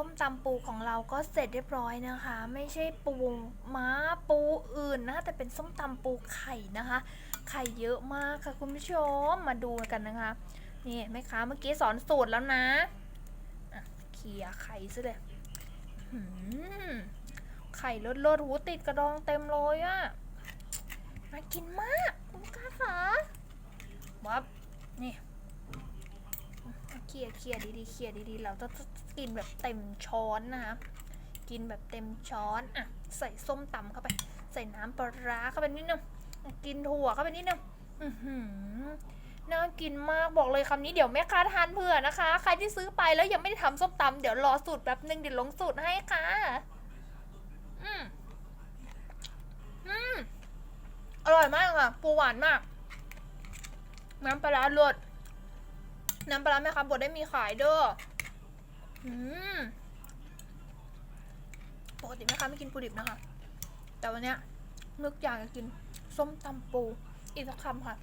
ส้มตำปูของเราก็เสร็จเรียบร้อยนะคะ ไม่ใช่ปูม้าปูอื่นนะแต่เป็นส้มตำปูไข่นะคะ ไข่เยอะมากค่ะคุณผู้ชมมาดูกันนะคะนี่แม่ค้าเมื่อกี้สอนสูตรแล้วนะอะเขี่ยไข่ซะเลยไข่ลดๆหูติดกระดองเต็มเลยอะน่ากินมากคุณลูกค้าค่ะวับนี่ เคี่ยเคี่ยดีๆเคี่ยดีๆ เราต้องกินแบบเต็มช้อนนะคะกินแบบเต็มช้อนอะใส่ส้มตำเข้าไป ใส่น้ำปลาร้าเข้าไปนิดนึงกินถั่วเข้าไปนิดนึงอือหือน่ากินมากบอกเลยคำนี้เดี๋ยวแม่ค้าทานเผื่อนะคะ ใครที่ซื้อไปแล้วยังไม่ได้ทำส้มตำเดี๋ยวรอสูตรแป๊บนึงเดี๋ยวลงสูตรให้ค่ะ อืมอืมอร่อยมากค่ะปูหวานมาก น้ำปลาร้าเลิศ น้ำปลาร้าแม่ค้าบดได้มีขายเด้ออืมปกติแม่ค้าไม่กินปูดิบนะคะ แต่วันเนี้ยนึกอยากจะกินส้มตำปู อีกสักคำค่ะ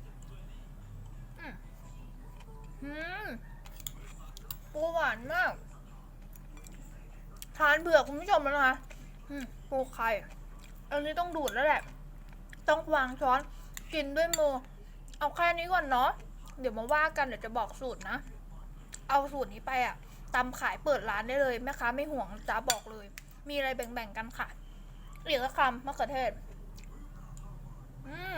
อืมปูหวานมาก ทานเผื่อคุณผู้ชมแล้วนะคะปูไข่อันนี้ต้องดูดแล้วแหละ ต้องวางช้อน กินด้วยมือ เอาแค่นี้ก่อนเนาะ เดี๋ยวมาว่ากันเดี๋ยวจะบอกสูตรนะ เอาสูตรนี้ไปอะตำขายเปิดร้านได้เลยแม่ค้าไม่ห่วงจ้าบอกเลย มีอะไรแบ่งๆกันค่ะอีกสักคำมะเขือเทศ อืม